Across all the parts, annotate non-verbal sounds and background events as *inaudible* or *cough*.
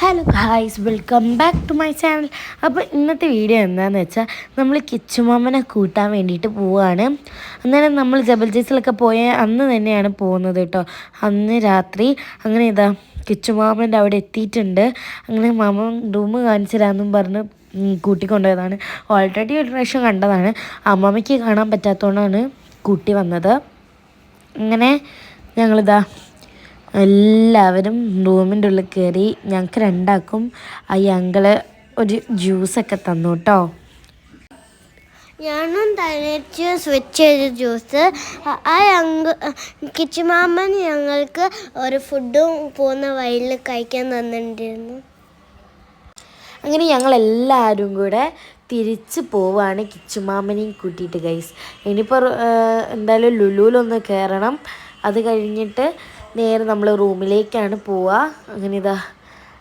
Hello hi's welcome back to my channel അപ്പോൾ ഇന്നത്തെ video എന്താണെന്ന് വെച്ചാൽ നമ്മൾ കിച്ചുമാമനെ കൂട്ടാൻ വേണ്ടിയിട്ട് പോവുകയാണ് അന്നേരം നമ്മൾ ജബൽ പോയ അന്ന് തന്നെയാണ് പോകുന്നത് കേട്ടോ. അന്ന് രാത്രി അങ്ങനെ ഇതാ കിച്ചുമാമന്റെ അവിടെ എത്തിയിട്ടുണ്ട്. അങ്ങനെ മാമൻ റൂം കാണിച്ചു പറഞ്ഞ് കൂട്ടിക്കൊണ്ടുപോയതാണ്. ഓൾറെഡി ഒരു പ്രാവശ്യം കണ്ടതാണ്. അമ്മമ്മയ്ക്ക് കാണാൻ പറ്റാത്തതുകൊണ്ടാണ് കൂട്ടി വന്നത്. അങ്ങനെ ഞങ്ങളിതാ എല്ലാവരും റൂമിന്റെ ഉള്ളിൽ കയറി ഞങ്ങൾക്ക് രണ്ടാക്കും ആ അങ്കിൾ ഒരു ജ്യൂസൊക്കെ തന്നു കേട്ടോ. ഞാനും തനിച്ച് സ്വിച്ച് ചെയ്ത ജ്യൂസ്. ആ- ഞങ്ങൾ കിച്ചുമാമൻ ഞങ്ങൾക്ക് ഒരു ഫുഡും പോകുന്ന വഴിയിൽ കഴിക്കാൻ തന്നിട്ടുണ്ടായിരുന്നു. അങ്ങനെ ഞങ്ങൾ എല്ലാവരും കൂടെ തിരിച്ച് പോവാണ് കിച്ചുമാമനെയും കൂട്ടിയിട്ട് ഗൈസ് ഇനിയിപ്പോൾ എന്തായാലും ലുലുവിലൊന്ന് കയറണം അത് കഴിഞ്ഞിട്ട് നേരെ നമ്മൾ റൂമിലേക്കാണ് പോവുക. അങ്ങനെ ഇതാ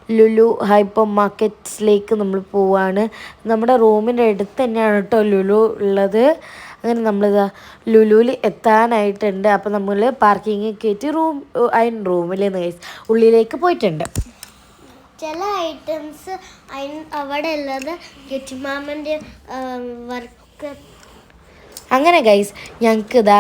ലുലു ഹൈപ്പർ മാർക്കറ്റ്സിലേക്ക് നമ്മൾ പോവുകയാണ് നമ്മുടെ റൂമിന്റെ അടുത്ത് തന്നെയാണ് കേട്ടോ ലുലു ഉള്ളത്. അങ്ങനെ നമ്മളിതാ ലുലുവിൽ എത്താനായിട്ടുണ്ട്. അപ്പോൾ നമ്മൾ പാർക്കിങ് കയറ്റി റൂം അതിന് റൂമിൽ നിന്ന് ഉള്ളിലേക്ക് പോയിട്ടുണ്ട്. ചില ഐറ്റംസ് അവിടെ ഉള്ളത് കിച്ചുമാമന്റെ വർക്ക് അങ്ങനെ ഗൈസ് ഞങ്ങൾക്ക് ഇതാ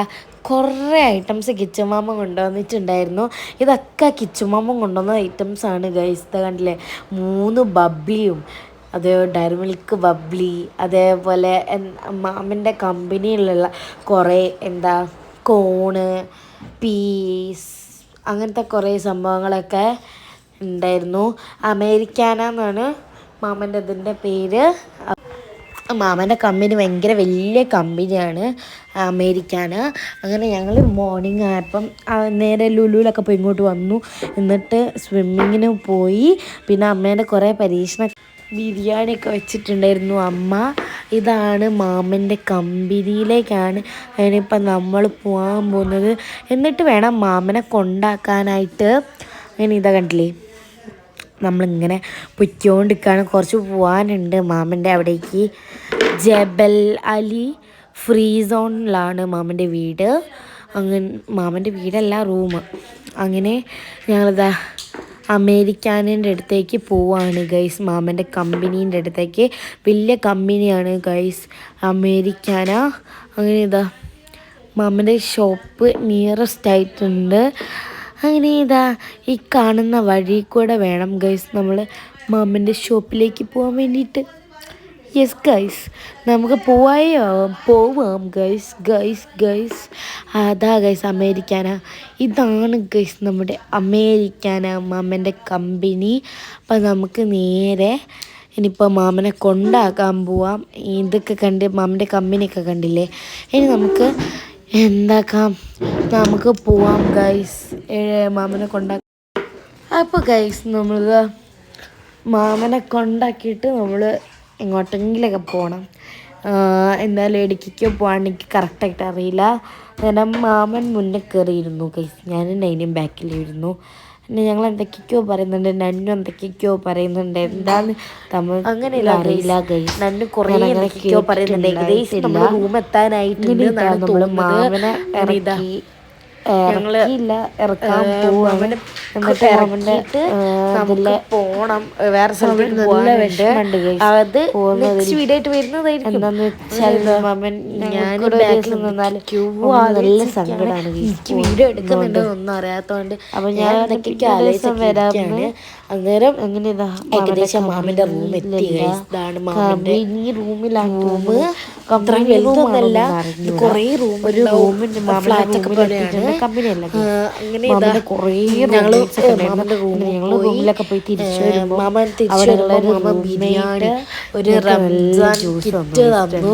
കുറേ ഐറ്റംസ് കിച്ചുമാമ കൊണ്ടുവന്നിട്ടുണ്ടായിരുന്നു. ഇതൊക്കെ കിച്ചുമാമ കൊണ്ടുവന്ന ഐറ്റംസ് ആണ് ഗൈസ്ത കണ്ടില്ലേ? മൂന്ന് ബബ്ലിയും അത് ഡയറി മിൽക്ക് ബബ്ലി അതേപോലെ മാമിന്റെ കമ്പനിയിലുള്ള കുറേ എന്താ കോണ് പീസ് അങ്ങനത്തെ കുറേ സംഭവങ്ങളൊക്കെ ഉണ്ടായിരുന്നു. അമേരിക്കാന മാമന്റെ ഇതിന്റെ പേര്. മാമന്റെ കമ്പനി ഭയങ്കര വലിയ കമ്പനിയാണ് അമേരിക്കാന് അങ്ങനെ ഞങ്ങൾ മോർണിംഗ് ആയപ്പം നേരെ ലുലുവിലൊക്കെ പോയി ഇങ്ങോട്ട് വന്നു. എന്നിട്ട് സ്വിമ്മിങ്ങിന് പോയി. പിന്നെ അമ്മേന്റെ കുറേ പരീക്ഷണ ബിരിയാണിയൊക്കെ വെച്ചിട്ടുണ്ടായിരുന്നു അമ്മ. ഇതാണ് മാമന്റെ കമ്പനിയിലേക്കാണ് അതിനിപ്പം നമ്മൾ പോകാൻ പോകുന്നത്. എന്നിട്ട് വേണം മാമനെ കൊണ്ടാക്കാനായിട്ട്. അങ്ങനെ ഇതാ കണ്ടില്ലേ? നമ്മളിങ്ങനെ പൊയ്ക്കോണ്ടിരിക്കുകയാണ് കുറച്ച് പോകാനുണ്ട് മാമന്റെ അവിടേക്ക്. ജബൽ അലി ഫ്രീ സോണിലാണ് മാമന്റെ വീട്. അങ്ങനെ മാമന്റെ വീടല്ല റൂം അങ്ങനെ ഞങ്ങളിതാ അമേരിക്കാനിന്റെ അടുത്തേക്ക് പോവാണ് ഗൈസ്. മാമന്റെ കമ്പനീന്റെ അടുത്തേക്ക്. വലിയ കമ്പനിയാണ് ഗൈസ്. അമേരിക്കാന. അങ്ങനെ ഇതാ മാമന്റെ ഷോപ്പ് നിയറസ്റ്റ് ആയിട്ടുണ്ട്. അങ്ങനെ ഇതാ ഈ കാണുന്ന വഴി കൂടെ വേണം ഗൈസ് നമ്മൾ മാമന്റെ ഷോപ്പിലേക്ക് പോകാൻ വേണ്ടിയിട്ട്. യെസ് ഗൈസ് നമുക്ക് പോവായോ? പോവാം ഗൈസ് ഗൈസ് ഗൈസ് അതാ ഗൈസ് അമേരിക്കാന. ഇതാണ് ഗൈസ് നമ്മുടെ അമേരിക്കാന മാമന്റെ കമ്പനി. അപ്പം നമുക്ക് നേരെ ഇനിയിപ്പോൾ മാമനെ കൊണ്ടാക്കാൻ പോവാം. ഇതൊക്കെ കണ്ട് മാമന്റെ കമ്പനിയൊക്കെ കണ്ടില്ലേ? ഇനി നമുക്ക് എന്താക്കാം? നമുക്ക് പോവാം ഗൈസ് മാമനെ കൊണ്ടാക്കാം അപ്പോൾ ഗൈസ് നമ്മൾ മാമനെ കൊണ്ടാക്കിയിട്ട് നമ്മൾ എങ്ങോട്ടെങ്കിലൊക്കെ പോകണം എന്തായാലും ഇടുക്കിക്കോ പോകാൻ എനിക്ക് കറക്റ്റായിട്ട് അറിയില്ല. കാരണം മാമൻ മുന്നേ കയറിയിരുന്നു കൈസ് ഞാൻ നൈനും ബാക്കിലിരുന്നു. പിന്നെ ഞങ്ങൾ എന്തൊക്കെയൊക്കെയോ പറയുന്നുണ്ട്. നന്നു എന്തൊക്കെയൊക്കെയോ പറയുന്നുണ്ട്. എന്താണ് തമിഴ് അങ്ങനെ അറിയില്ല ഗൈസ് നന്നു കുറേ എന്തൊക്കെയോ പറയുന്നുണ്ട്. ഏകദേശം നമ്മൾ റൂം എത്താനായിട്ടുണ്ട് നമ്മൾ മാമനെ ഇറക്കി ഇറക്കിയില്ല. ഇറക്കാൻ പോവാണ്. എന്നിട്ട് ഇറങ്ങിയിട്ട് നമുക്ക് പോണം. വേറെ സ്ഥലത്തേക്ക് പോകാനുണ്ട് അത് നെക്സ്റ്റ് വീഡിയോ ആയിട്ട് വരുന്നതായിരിക്കും. ഞാൻ ബാക്കിൽ നിന്നാൽ നല്ല സങ്കടമാണ് എനിക്ക് വീഡിയോ എടുക്കുന്നുണ്ട് ഒന്നും അറിയാത്തതുകൊണ്ട് അപ്പൊ ഞാൻ എന്തൊക്കെയൊക്കെ വരാമെന്ന് അന്നേരം അങ്ങനെ ഇതാ ഏകദേശം മാമന്റെ റൂം എത്തി ഇതാണ് മാമന്റെ ഈ റൂമിലാണ് റൂം വലുതൊന്നല്ല കുറേ റൂം ഒരു റൂമിന്റെ ഫ്ലാറ്റ് ഒക്കെ പോലെയാണ്. കമ്പനിയല്ല അങ്ങനെ കുറേ ഞങ്ങൾ റൂമിലൊക്കെ പോയി തിരിച്ചു വരുമ്പോൾ മാമൻ തിരിച്ചു മാമ ബിരിയാണി ഒരു റംസാൻ കിറ്റ് തന്നു.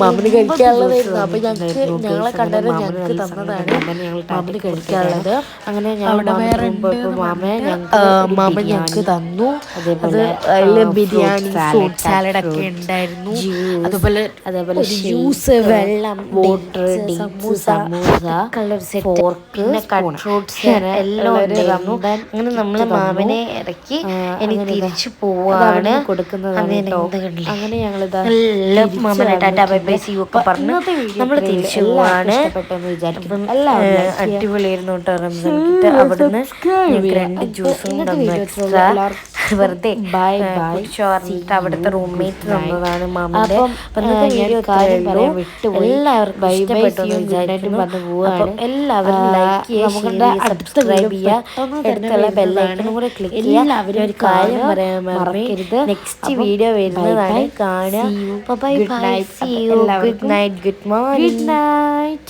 മാമന് കഴിക്കാനുള്ളതായിരുന്നു അപ്പൊ ഞങ്ങൾക്ക് ഞങ്ങളെ കണ്ടത് ഞങ്ങൾക്ക് തന്നതാണ് മാമന് കഴിക്കാനുള്ളത്. അങ്ങനെ വേറെ മാമ മാമ ഞങ്ങൾക്ക് തന്നു അത് അതിൽ ബിരിയാണി ഫ്രൂട്ട് സാലഡ് ഒക്കെ ഉണ്ടായിരുന്നു. അതുപോലെ അതേപോലെ ജ്യൂസ് വെള്ളം വാട്ടർ സമൂസ കളർ സെറ്റ് പിന്നെ കട്ട് ഫ്രൂട്ട്സ് ഇങ്ങനെ എല്ലാം ഉണ്ടായിരുന്നു അങ്ങനെ നമ്മളെ മാമിനെ ഇറക്കി ഇതാ. തിരിച്ചു പോവാണ്. അങ്ങനെ ഞങ്ങൾ എല്ലാം മാമനെ ടാറ്റ ബൈ ബൈ സി ഒക്കെ പറഞ്ഞ് നമ്മൾ തിരിച്ചു. പോവാണ് അടിപൊളിയായിരുന്നു കേട്ടോ റംസാൻ അവിടുന്ന്. രണ്ട് ജ്യൂസും തന്നു എക്സ്ട്രാ *laughs* വെറുതെ അവിടുത്തെ റൂംമേറ്റ് തന്നതാണ് മാമിന്റെ. എല്ലാവർക്കും ഇഷ്ടപ്പെട്ടു എന്ന് വിചാരിക്കുന്നു. എല്ലാവരും ലൈക്ക് ചെയ്യുക സബ്സ്ക്രൈബ് ചെയ്യുക കൂടെ ക്ലിക്ക് ചെയ്യുക ഒരു കാര്യം കാണുക, പറയാൻ മറക്കരുത്. നെക്സ്റ്റ് വീഡിയോ വരുന്നതാണ് കാണുക. Bye bye. You good night good morning good night.